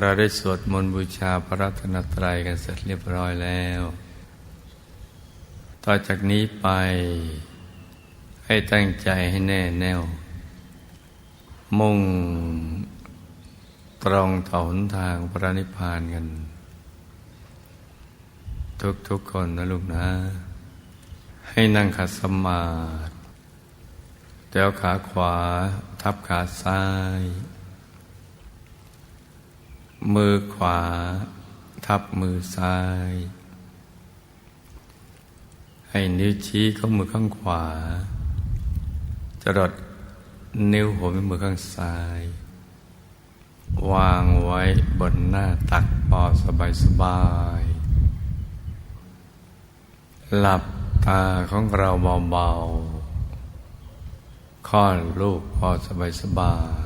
เราได้สวดมนต์บูชาพระรัตนตรัยกันเสร็จเรียบร้อยแล้ว ต่อจากนี้ไปให้ตั้งใจให้แน่แน่ว มุ่งตรงต่อหนทางพระนิพพานกัน ทุกทุกคนนะลูกนะ ให้นั่งขัดสมาธิแถวขาขวาทับขาซ้าย มือขวา ทับมือซ้าย ให้นิ้วชี้เข้ามือข้างขวาจะดดนิ้วหัวมือข้างซ้าย วางไว้บนหน้าตักพอสบายสบาย หลับตาของเราเบาๆค่อนลูกพอสบายสบาย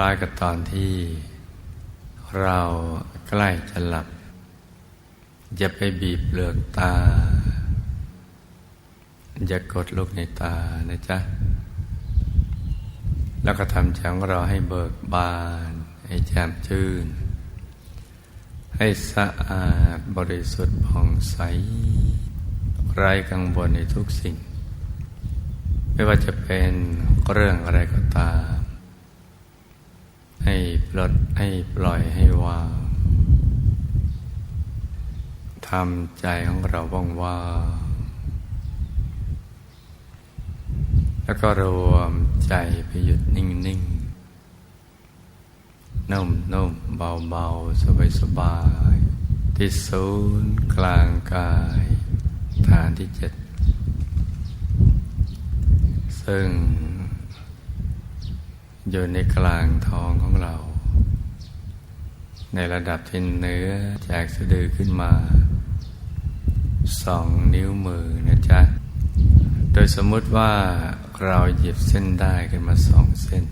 ล้ายกับตอนที่เราใกล้จะหลับ อย่าไปบีบเปลือกตา อย่ากดลูกในตานะจ๊ะ แล้วก็ทำใจของเราให้เบิกบาน ให้แจ่มชื่น ให้สะอาดบริสุทธิ์ผ่องใส ไร้กังวลในทุกสิ่ง ไม่ว่าจะเป็นเรื่องอะไรก็ตาม ให้ปลดให้ปล่อยให้วางทำใจของเราว่างๆแล้วก็รวมใจไปหยุดนิ่งๆนุ่มๆเบาๆสบายๆที่ศูนย์กลางกาย ฐานที่เจ็ดซึ่ง อยู่ในกลางท้องของเรา ในระดับที่เนื้อจากสะดือขึ้นมาสองนิ้วมือนะจ๊ะ โดยสมมติว่าเราหยิบเส้นได้ขึ้นมาสองเส้น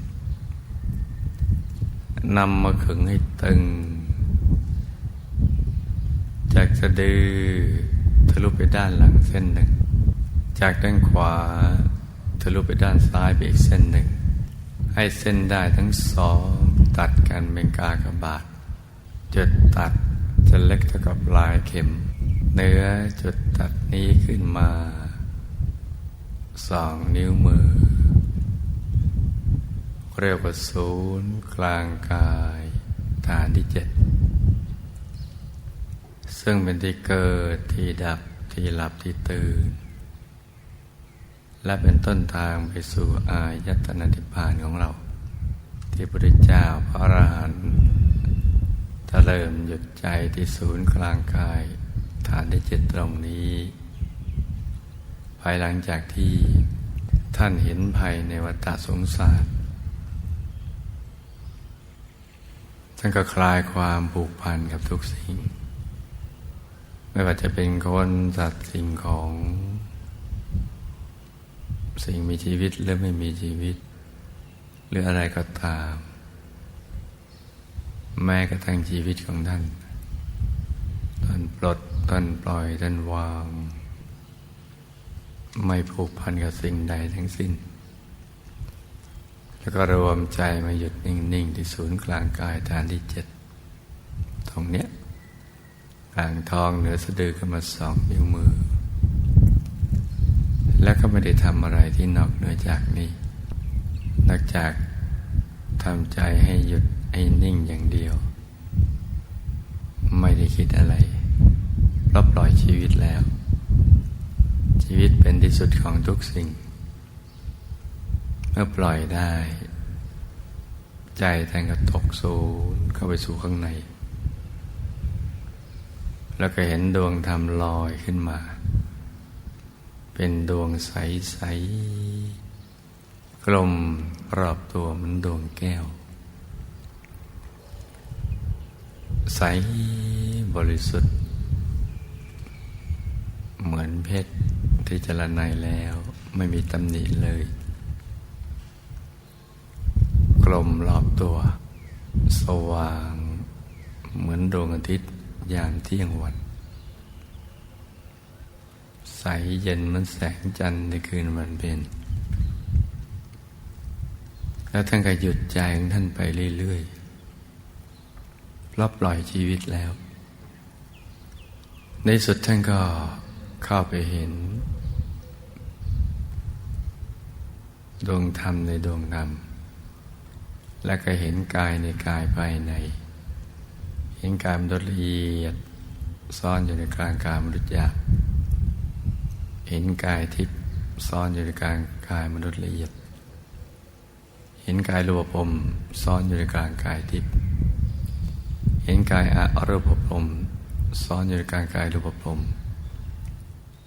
นำมาขึงให้ตึง จากสะดือทะลุไปด้านหลังเส้นหนึ่ง จากด้านขวาทะลุไปด้านซ้ายไปอีกเส้นหนึ่ง ให้เส้นได้ทั้งสองตัดกันเป็นกากบาท จุดตัดจะเล็กเท่ากับลายเข็ม เนื้อจุดตัดนี้ขึ้นมาสองนิ้วมือ เรียกว่าศูนย์กลางกาย ฐานที่เจ็ดซึ่งเป็นที่เกิดที่ดับที่หลับที่ตื่น และเป็นต้นทางไปสู่อายตนะนิพพานของเรา ที่พระเจ้าพระอรหันต์จะเริ่มหยุดใจที่ศูนย์กลางกาย ฐานที่เจ็ดตรงนี้ ภายหลังจากที่ท่านเห็นภัยในวัฏสงสาร ท่านก็คลายความผูกพันกับทุกสิ่ง ไม่ว่าจะเป็นคนสัตว์สิ่งของ สิ่งมีชีวิตหรือไม่มีชีวิต หรืออะไรก็ตาม แม้กระทั่งชีวิตของท่านท่านปลดท่านปล่อยท่านวาง ไม่ผูกพันกับสิ่งใดทั้งสิ้น แล้วก็รวมใจมาหยุดนิ่ง ๆ ที่ศูนย์กลางกายฐานที่เจ็ดตรงเนี้ยกลางท้องเหนือสะดือขึ้นมาสองนิ้วมือ แล้วก็ไม่ได้ทำอะไรที่นอกเหนือจากนี้ นอกจากทำใจให้หยุดให้นิ่งอย่างเดียว ไม่ได้คิดอะไรเพราะปล่อยชีวิตแล้ว ชีวิตเป็นที่สุดของทุกสิ่ง เมื่อปล่อยได้ ใจแทนก็ตกศูนย์เข้าไปสู่ข้างใน แล้วก็เห็นดวงธรรมลอยขึ้นมา เป็นดวงใส ๆ กลมรอบตัวเหมือนดวงแก้ว ใสบริสุทธิ์ เหมือนเพชรที่จรไนแล้วไม่มีตำหนิเลย กลมรอบตัว สว่างเหมือนดวงอาทิตย์ยามเที่ยงวัน ใสเย็นเหมันแสงจันทร์ในคืนวันเพ็ญแล้วท่านก็หยุดใจของท่านไปเรื่อยเพราะปล่อยชีวิตแล้ว ในสุดท่านก็เข้าไปเห็น ดวงธรรมในดวงธรรม และก็เห็นกายในกายภายใน เห็นกายมนุษย์ละเอียดซ่อนอยู่ในกลางกายมนุษย์ยา เห็นกายทิพย์ซ่อนอยู่ในกลางกายมนุษย์ละเอียด เห็นกายรูปภพซ่อนอยู่ในกลางกายทิพย์เห็นกายอรูปภพซ่อนอยู่ในกลางกายรูปภพ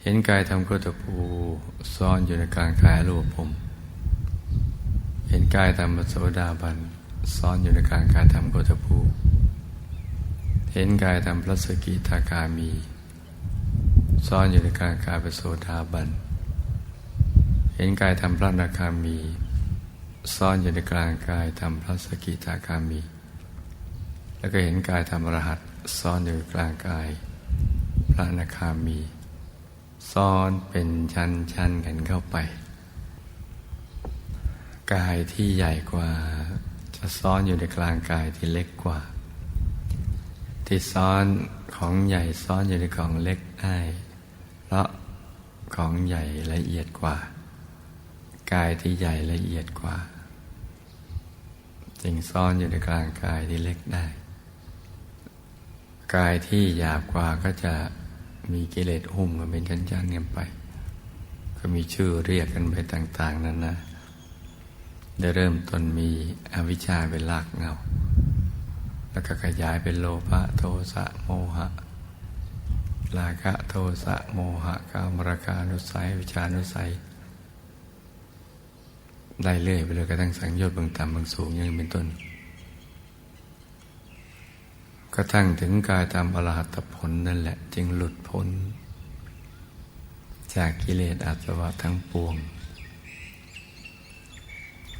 เห็นกายธรรมโคตภูซ่อนอยู่ในกลางกายรูปภพเห็นกายธรรมโสดาบันซ่อนอยู่ในกลางกายธรรมโคตภูเห็นกายธรรมพระสกิทาคามี ซ่อนอยู่ในกลางกายเปโสดาบัน เห็นกายธรรมพระนาคามี ซ่อนอยู่ในกลางกายธรรมพระสกิทาคามี แล้วก็เห็นกายธรรมรหัสซ่อนอยู่กลางกาย พระนาคามี ซ่อนเป็นชั้นๆกันเข้าไป กายที่ใหญ่กว่า จะซ่อนอยู่ในกลางกายที่เล็กกว่าที่ซ่อนของใหญ่ซ่อนอยู่ในของเล็กได้เพราะ ของใหญ่ละเอียดกว่า กายที่ใหญ่ละเอียดกว่าจึงซ่อนอยู่ในกลางกายที่เล็กได้ กายที่หยาบกว่าก็จะมีกิเลสหุ้มกันเป็นชั้นๆกันไป ก็มีชื่อเรียกกันไปต่าง ๆนั้นนะได้เริ่มต้นมีอวิชชาเป็นหลักเงา แล้วก็ขยายเป็นโลภะโทสะโมหะ ลาคะโทสะโมหะกามราคานุสัยวิชานุสัยได้เรื่อยไปเลยกระทั่งสังโยชน์บางต่ำบางสูงยังเป็นต้นกระทั่งถึงกายตามอรหัตผลนั่นแหละ จึงหลุดพ้น จากกิเลสอาสวะทั้งปวง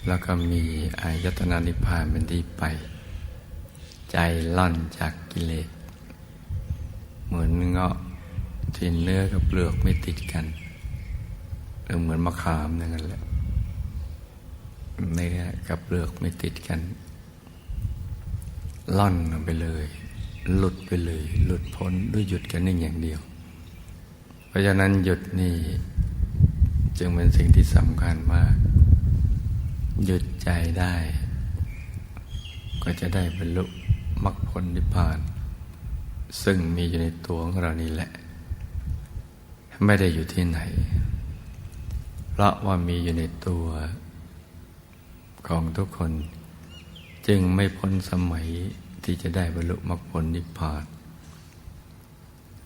แล้วก็มีอายตนานิพพานเป็นที่ไป ใจล่อนจากกิเลส มือนเงาะที่เนื้อกับเปลือกไม่ติดกันหรือเหมือนมะขามนั่นแหละเนื้อกับเปลือกไม่ติดกัน ล่อนไปเลย หลุดไปเลย หลุดพ้นด้วยหยุดกันนิ่งอย่างเดียว เพราะฉะนั้นหยุดนี่จึงเป็นสิ่งที่สำคัญมาก หยุดใจได้ ก็จะได้บรรลุมรรคผลนิพพาน ซึ่งมีอยู่ในตัวของเรานี่แหละ ไม่ได้อยู่ที่ไหน เพราะว่ามีอยู่ในตัวของทุกคน จึงไม่พ้นสมัยที่จะได้บรรลุมรรคผลนิพพาน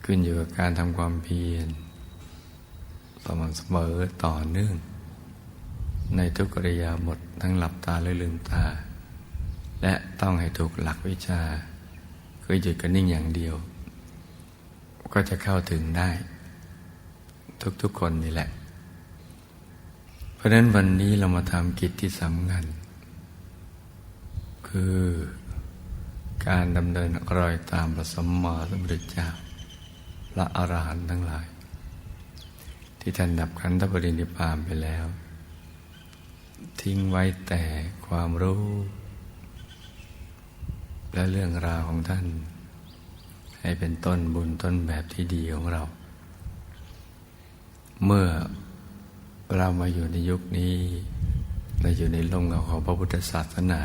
ขึ้นอยู่กับการทำความเพียรสม่ำเสมอต่อเนื่อง ในทุกกริยาบททั้งหลับตาและลืมตา และต้องให้ถูกหลักวิชา คือหยุดกันนิ่งอย่างเดียว ก็จะเข้าถึงได้ ทุกๆคนนี่แหละ เพราะฉะนั้นวันนี้เรามาทำกิจที่สำคัญ คือการดำเนินรอยตามพระสัมมาสัมพุทธเจ้าพระอรหันต์ทั้งหลาย ที่ท่านดับขันธปรินิพพานไปแล้ว ทิ้งไว้แต่ความรู้ และเรื่องราวของท่าน ให้เป็นต้นบุญต้นแบบที่ดีของเรา เมื่อเรามาอยู่ในยุคนี้เราอยู่ในลมเงาของพระพุทธศาสนา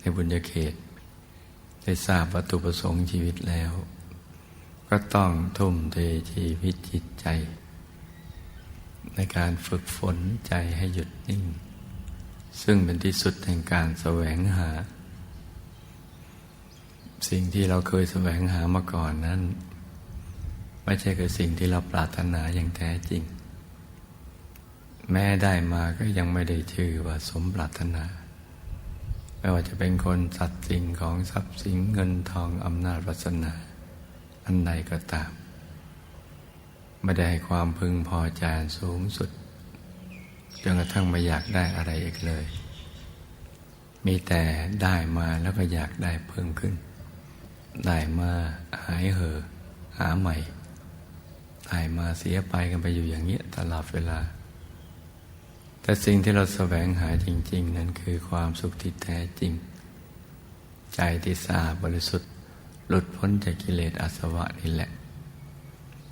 ในบุญญาเขต ได้ทราบวัตถุประสงค์ชีวิตแล้ว ก็ต้องทุ่มเทชีวิตจิตใจ ในการฝึกฝนใจให้หยุดนิ่ง ซึ่งเป็นที่สุดแห่งการแสวงหา สิ่งที่เราเคยแสวงหามาก่อนนั้น ไม่ใช่คือสิ่งที่เราปรารถนาอย่างแท้จริง แม้ได้มาก็ยังไม่ได้ชื่อว่าสมปรารถนา ไม่ว่าจะเป็นคนสัตว์สิ่งของทรัพย์สินเงินทองอำนาจวาสนา อันใดก็ตาม ไม่ได้ให้ความพึงพอใจสูงสุดจนกระทั่งไม่อยากได้อะไรอีกเลย มีแต่ได้มาแล้วก็อยากได้เพิ่มขึ้น ได้มาหายเหอหาใหม่ได้มาเสียไปกันไปอยู่อย่างนี้ตลอดเวลา แต่สิ่งที่เราแสวงหาจริง ๆ นั้นคือความสุขที่แท้จริง ใจที่สะอาดบริสุทธิ์ หลุดพ้นจากกิเลสอาสวะนี่แหละ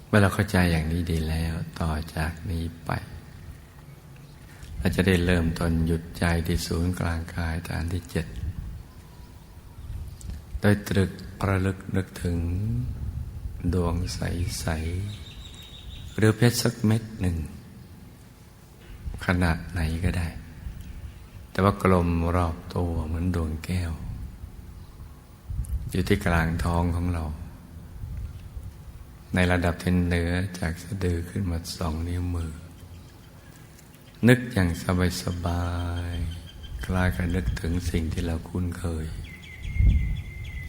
เมื่อเราเข้าใจอย่างนี้ดีแล้วต่อจากนี้ไปเราจะได้เริ่มต้นหยุดใจที่ศูนย์กลางกายฐานที่เจ็ด โดยตรึกประลึกนึกถึง ดวงใส ๆ หรือเพชรสักเม็ดหนึ่ง ขนาดไหนก็ได้ แต่ว่ากลมรอบตัวเหมือนดวงแก้ว อยู่ที่กลางท้องของเรา ในระดับเทนเนื้อจากสะดือขึ้นมาสองนิ้วมือ นึกอย่างสบายสบายๆคล้ายกับนึกถึงสิ่งที่เราคุ้นเคย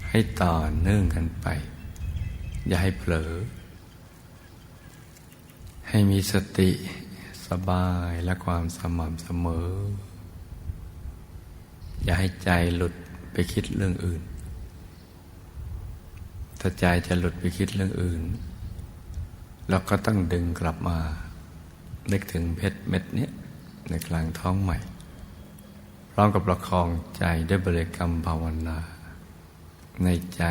ให้ต่อเนื่องกันไป อย่าให้เผลอ ให้มีสติสบายและความสม่ำเสมอ อย่าให้ใจหลุดไปคิดเรื่องอื่น ถ้าใจจะหลุดไปคิดเรื่องอื่นเราก็ต้องดึงกลับมา นึกถึงเพชรเม็ดนี้ในกลางท้องใหม่ พร้อมกับประคองใจด้วยบริกรรมภาวนา ในใจ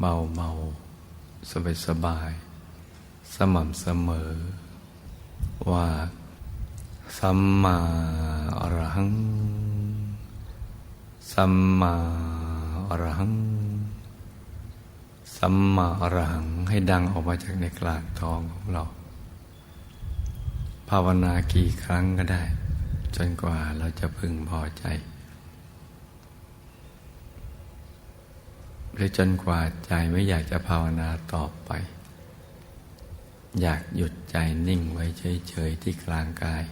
เบาเบาสบายสบาย สม่ำเสมอ ว่าสัมมาอรหัง สัมมาอรหัง สัมมาอรหังให้ดังออกมาจากในกลางท้องของเรา ภาวนากี่ครั้งก็ได้ จนกว่าเราจะพึงพอใจ หรือจนกว่าใจไม่อยากจะภาวนาต่อไป อยากหยุดใจนิ่งไว้เฉยๆที่กลางกาย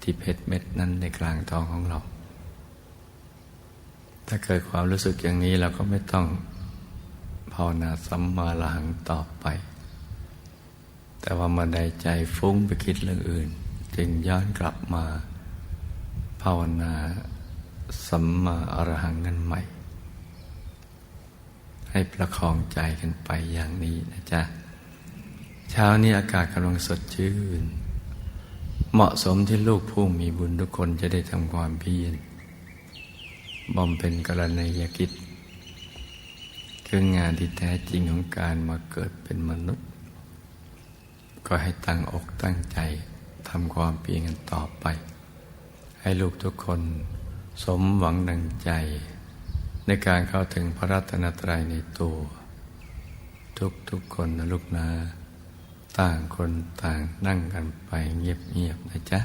ที่เพชรเม็ดนั้นในกลางท้องของเรา ถ้าเกิดความรู้สึกอย่างนี้เราก็ไม่ต้องภาวนาสัมมาหลังต่อไป แต่ว่ามาใดใจฟุ้งไปคิดเรื่องอื่น จึงย้อนกลับมา ภาวนาสัมมาอรหังกันใหม่ ให้ประคองใจกันไปอย่างนี้นะจ๊ะ เช้านี้อากาศกำลังสดชื่น เหมาะสมที่ลูกผู้มีบุญทุกคนจะได้ทำความเพียรบำเพ็ญกรณียกิจ คืองานที่แท้จริงของการมาเกิดเป็นมนุษย์ ก็ให้ตั้งอกตั้งใจทำความเพียรกันต่อไป ให้ลูกทุกคนสมหวังดังใจ ในการเข้าถึงพระรัตนตรัยในตัว ทุกทุกๆคนนะลูกนะ ต่างคนต่างนั่งกันไปเงียบๆนะจ๊ะ